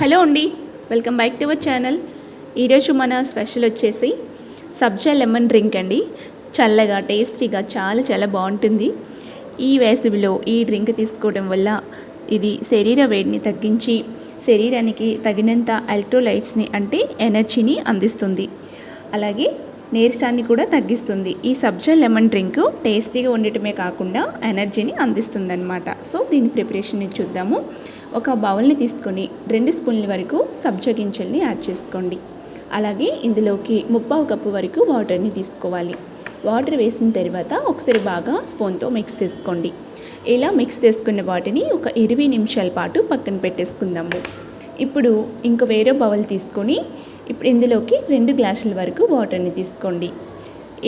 Hello అండి welcome back to our channel. ఈరోజు మన స్పెషల్ వచ్చేసి సబ్జా లెమన్ డ్రింక్ అండి. చల్లగా టేస్టీగా చాలా చాలా బాగుంటుంది. ఈ వేసవిలో ఈ డ్రింక్ తీసుకోవడం వల్ల ఇది శరీర వేడిని తగ్గించి శరీరానికి తగినంత ఎలక్ట్రోలైట్స్ని అంటే ఎనర్జీని అందిస్తుంది. అలాగే నీరసాన్ని కూడా తగ్గిస్తుంది. ఈ సబ్జా లెమన్ డ్రింక్ టేస్టీగా ఉండటమే కాకుండా ఎనర్జీని అందిస్తుంది అనమాట సో దీని ప్రిపరేషన్ని చూద్దాము. ఒక బౌల్ని తీసుకొని రెండు స్పూన్ల వరకు సబ్జా గింజల్ని యాడ్ చేసుకోండి. అలాగే ఇందులోకి ముప్పావు కప్పు వరకు వాటర్ని తీసుకోవాలి. వాటర్ వేసిన తర్వాత ఒకసారి బాగా స్పూన్తో మిక్స్ చేసుకోండి. ఇలా మిక్స్ చేసుకున్న వాటిని ఒక ఇరవై నిమిషాల పాటు పక్కన పెట్టేసుకుందాము. ఇప్పుడు ఇంక వేరే బౌల్ తీసుకొని ఇప్పుడు ఇందులోకి రెండు గ్లాసుల వరకు వాటర్ని తీసుకోండి.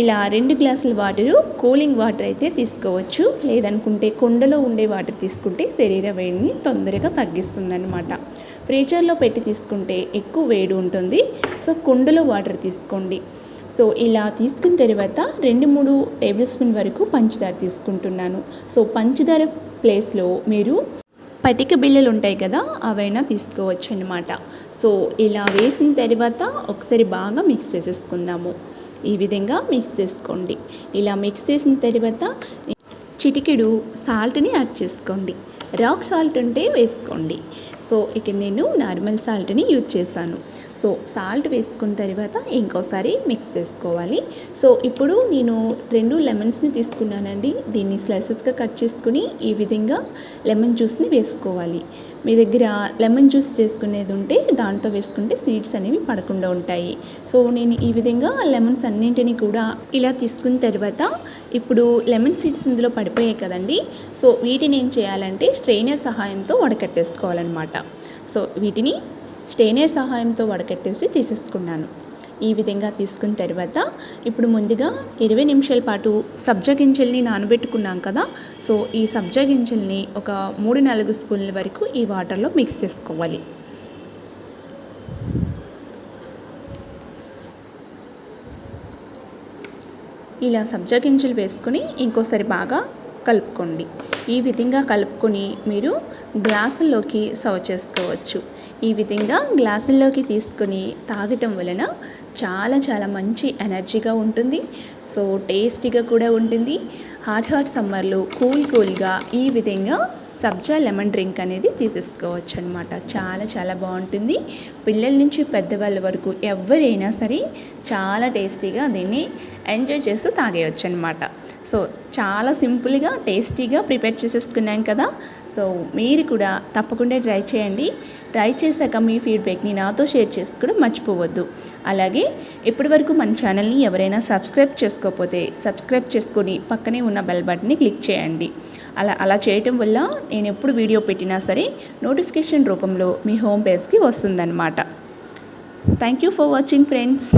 ఇలా రెండు గ్లాసుల వాటరు కూలింగ్ వాటర్ అయితే తీసుకోవచ్చు. లేదనుకుంటే కొండలో ఉండే వాటర్ తీసుకుంటే శరీర వేడిని తొందరగా తగ్గిస్తుంది అనమాట ఫ్రీజర్లో పెట్టి తీసుకుంటే ఎక్కువ వేడి ఉంటుంది. సో కొండలో వాటర్ తీసుకోండి. సో ఇలా తీసుకున్న తర్వాత రెండు మూడు టేబుల్ స్పూన్ వరకు పంచదార తీసుకుంటున్నాను. సో పంచదార ప్లేస్లో మీరు పటిక బిళ్ళలు ఉంటాయి కదా అవైనా తీసుకోవచ్చు అనమాట సో ఇలా వేసిన తర్వాత ఒకసారి బాగా మిక్స్ చేసేసుకుందాము. ఈ విధంగా మిక్స్ చేసుకోండి. ఇలా మిక్స్ చేసిన తర్వాత చిటికెడు సాల్ట్ని యాడ్ చేసుకోండి. రాక్ సాల్ట్ ఉంటే వేసుకోండి. సో ఇక్కడ నేను నార్మల్ సాల్ట్ని యూజ్ చేశాను. సో సాల్ట్ వేసుకున్న తర్వాత ఇంకోసారి మిక్స్ చేసుకోవాలి. సో ఇప్పుడు నేను రెండు లెమన్స్ని తీసుకున్నానండి. దీన్ని స్లైసెస్గా కట్ చేసుకుని ఈ విధంగా లెమన్ జ్యూస్ని వేసుకోవాలి. మీ దగ్గర లెమన్ జ్యూస్ చేసుకునేది ఉంటే దాంతో వేసుకుంటే సీడ్స్ అనేవి పడకుండా ఉంటాయి. సో నేను ఈ విధంగా లెమన్స్ అన్నింటినీ కూడా ఇలా తీసుకున్న తర్వాత ఇప్పుడు లెమన్ సీడ్స్ ఇందులో పడిపోయాయి కదండి. సో వీటిని ఏం చేయాలంటే స్ట్రెయినర్ సహాయంతో వడకట్టేసుకోవాలన్నమాట. సో వీటిని స్ట్రెయినర్ సహాయంతో వడకట్టేసి తీసేసుకున్నాను. ఈ విధంగా తీసుకున్న తర్వాత ఇప్పుడు ముందుగా ఇరవై నిమిషాల పాటు సబ్జా గింజల్ని నానబెట్టుకున్నాం కదా. సో ఈ సబ్జా గింజల్ని ఒక మూడు నాలుగు స్పూన్ల వరకు ఈ వాటర్లో మిక్స్ చేసుకోవాలి. ఇలా సబ్జా గింజలు వేసుకొని ఇంకోసారి బాగా కలుపుకోండి. ఈ విధంగా కలుపుకొని మీరు గ్లాసుల్లోకి సర్వ్ చేసుకోవచ్చు. ఈ విధంగా గ్లాసుల్లోకి తీసుకొని తాగటం వలన చాలా చాలా మంచి ఎనర్జీగా ఉంటుంది. సో టేస్టీగా కూడా ఉంటుంది. హాట్ హాట్ సమ్మర్లో కూల్ కూల్గా ఈ విధంగా సబ్జా లెమన్ డ్రింక్ అనేది తీసేసుకోవచ్చు అనమాట చాలా చాలా బాగుంటుంది. పిల్లల నుంచి పెద్దవాళ్ళ వరకు ఎవరైనా సరే చాలా టేస్టీగా దీన్ని ఎంజాయ్ చేస్తూ తాగేయచ్చు అనమాట సో చాలా సింపుల్గా టేస్టీగా ప్రిపేర్ చేసేసుకున్నాం కదా. సో మీరు కూడా తప్పకుండా ట్రై చేయండి. ట్రై చేశాక మీ ఫీడ్బ్యాక్ని నాతో షేర్ చేసుకోవడం మర్చిపోవద్దు. అలాగే ఇప్పటివరకు మన ఛానల్ని ఎవరైనా సబ్స్క్రైబ్ చేసుకోకపోతే సబ్స్క్రైబ్ చేసుకొని పక్కనే ఉన్న బెల్ బటన్ని క్లిక్ చేయండి. అలా అలా చేయటం వల్ల నేను ఎప్పుడు వీడియో పెట్టినా సరే నోటిఫికేషన్ రూపంలో మీ హోమ్ పేజ్కి వస్తుందన్నమాట. Thank you for watching friends.